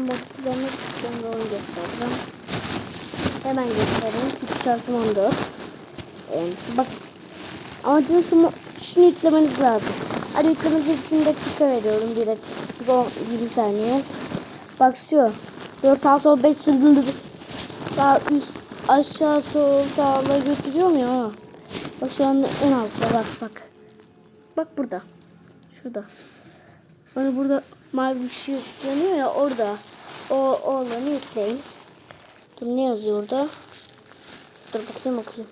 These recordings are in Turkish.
Boss üzerine sonra onu göstereceğim. Hemen göstereyim çünkü şartım 14. Ee, bak amacım şu, mo- şunu yüklemeniz lazım. Hadi yüklemeniz için dakika veriyorum. Bir dakika 10 20 saniye. Bak şu. 4 sağ sol 5 sürdürdü. Sağ üst aşağı sol sağla götürüyorum ya. ha. Bak şu an en altta bak bak. Bak burada. Şurada. Hani burada mavi bir şey yanıyor ya orada. O, o olanı yükleyin. Dur ne yazıyor orada? Dur bakayım bakayım.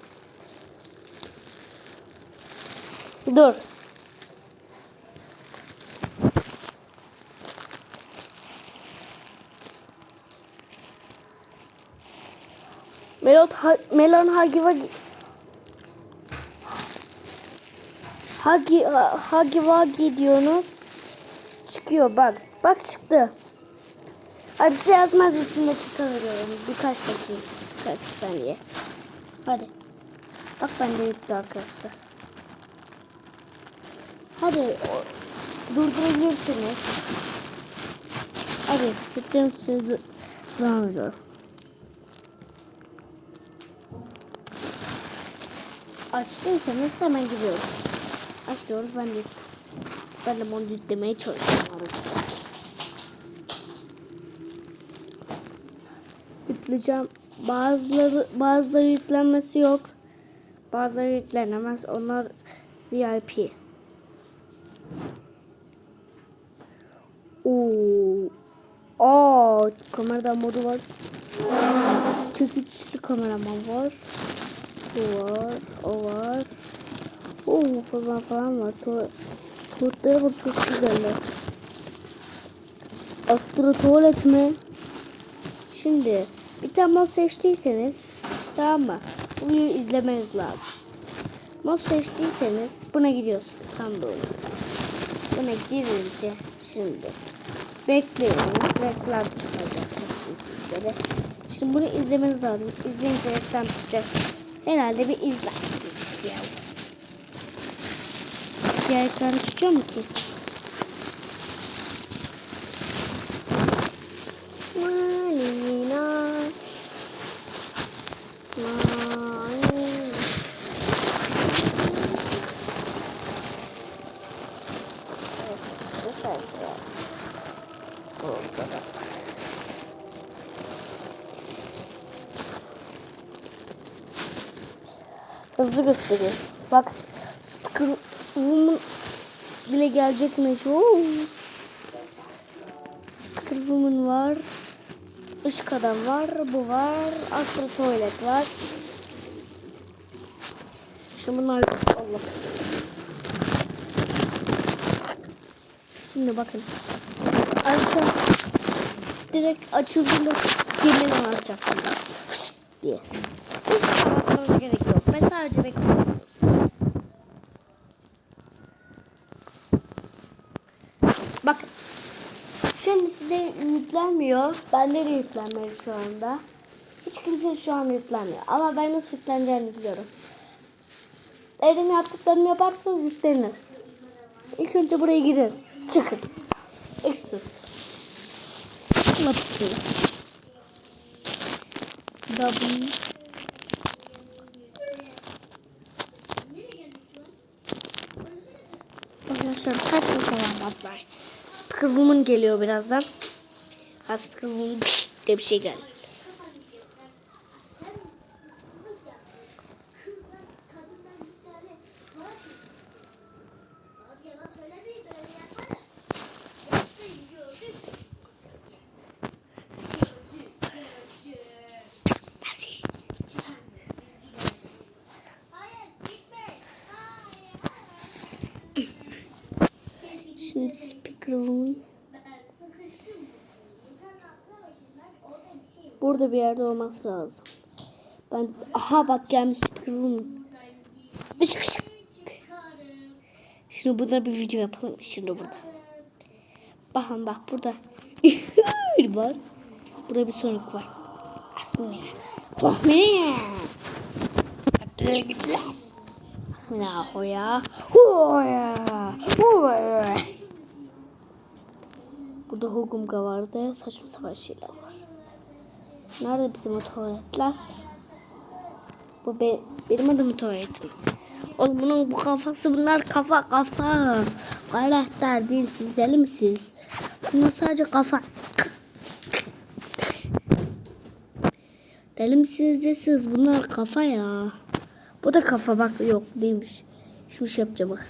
Dur. Melot ha, Melon Hagi Wagi Hagi ha- Hagi Wagi diyorsunuz. Çıkıyor bak. Bak çıktı. Hadi size yazmaz için dakika veriyorum. Birkaç dakika. Birkaç saniye. Hadi. Bak ben de yüklü arkadaşlar. Hadi durdurabilirsiniz. Hadi yüklerim size devam ediyorum. Açtıysanız hemen gidiyoruz. Açıyoruz ben de ben de onu yüklemeye çalışıyorum arada. Yükleyeceğim. Bazıları bazıları yüklenmesi yok. Bazıları yüklenemez. Onlar VIP. Oo. Aa, kameradan modu var. Çekiçli kameraman var. Bu var, o var. Oo falan falan var. Tuvaletleri bak çok güzeller. Astro tuvalet mi? Şimdi bir tane mod seçtiyseniz tamam mı? Bu izlemeniz lazım. Mod seçtiyseniz buna gidiyorsunuz. Tam böyle. Buna girince şimdi bekliyorsunuz. Reklam çıkacak sizlere. Şimdi bunu izlemeniz lazım. İzleyince reklam çıkacak. Herhalde bir izlersiniz. Diğer ekran çıkıyor mu ki? Burada da. Hızlı gösteriyor. Bak. Speaker Woman bile gelecekmiş. Oo. Woman var. Işık adam var. Bu var. Astro Tuvalet var. Şimdi bunlar Allah. Şimdi bakın. Aşağı direkt açıldığında gelin alacak. Diye. Hiç basmanıza gerek yok. Ben sadece bekliyorsunuz. Şimdi size yüklenmiyor. Bende de yüklenmiyor şu anda. Hiç kimse şu an yüklenmiyor. Ama ben nasıl yükleneceğini biliyorum. Benim yaptıklarımı yaparsanız yüklenir. İlk önce buraya girin. Çıkın. Exit. Lapis W Arkadaşlar kaç falan var. Speaker Woman geliyor birazdan. Ha Speaker Woman diye bir şey geldi. Şimdi Speaker Woman burada bir yerde olması lazım. Ben aha bak gelmiş Speaker Woman. Işık ışık. Şimdi buna bir video yapalım. Şimdi burada. Bakın bak burada. var. Burada bir Sonic var. Asmine. Asmine. Asmine hoya. Hoya. Hoya. Burada Hogumga vardı. Saçma sapan şeyler var. Nerede bizim o tuvaletler? Bu be, benim adımın tuvaletim. Oğlum bunun bu kafası bunlar kafa kafa. Karakter değil siz deli misiniz? Bunlar sadece kafa. Deli misiniz desiniz bunlar kafa ya. Bu da kafa bak yok değilmiş. Şimdi şey yapacağım bak.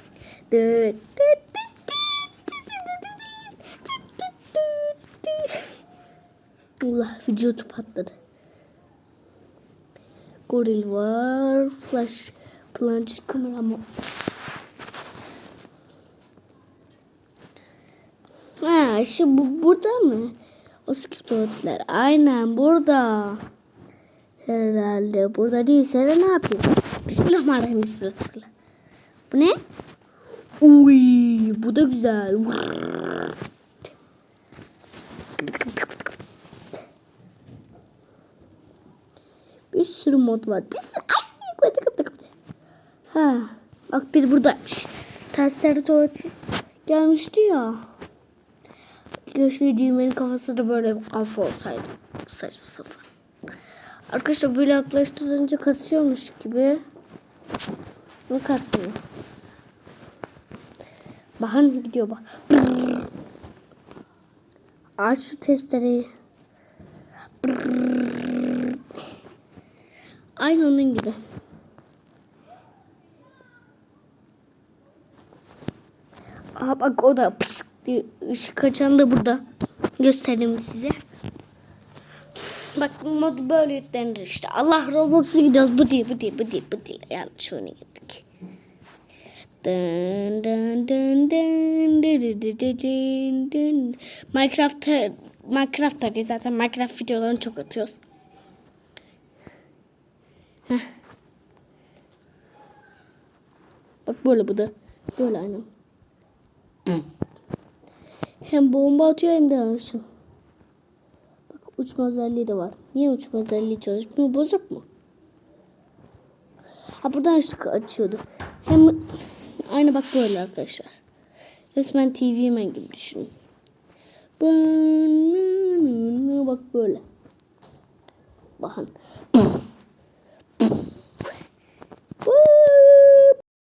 Allah video patladı. Goril var. Flash plunge kamera mı? Ha şu bu, burada mı? O skriptler. Aynen burada. Herhalde burada değilse de ne yapayım? Bismillahirrahmanirrahim. Bismillah. Bu ne? Uy, bu da güzel. Bir sürü mod var. Bir sürü... Ay, kapı kapı kapı. Ha, bak bir buradaymış. Tersleri tuvaleti gelmişti ya. Keşke Cimer'in kafasında böyle bir kafa olsaydı. Saçma sapan. Arkadaşlar böyle yaklaştırınca kasıyormuş gibi. Ne kasmıyor? Bakın gidiyor bak. Aç şu testereyi. Aynı onun gibi. Aha bak o da pışık diye ışık kaçan da burada. Göstereyim size. Bak mod böyle yüklenir işte. Allah Roblox'a gidiyoruz. Bu değil, bu değil, bu değil, bu değil. Yanlış oyuna girdik. Dın dın dın dın dın dın dın dın Minecraft'ta Minecraft'ta zaten Minecraft videolarını çok atıyoruz. Bak böyle bu da. Böyle aynen. Hem bomba atıyor hem de aşıyor. Bak uçma özelliği de var. Niye uçma özelliği çalışmıyor? Bozuk mu? Ha buradan ışık açıyordu. Hem aynı bak böyle arkadaşlar. Resmen TV man gibi düşünün. Bak böyle. Bakın.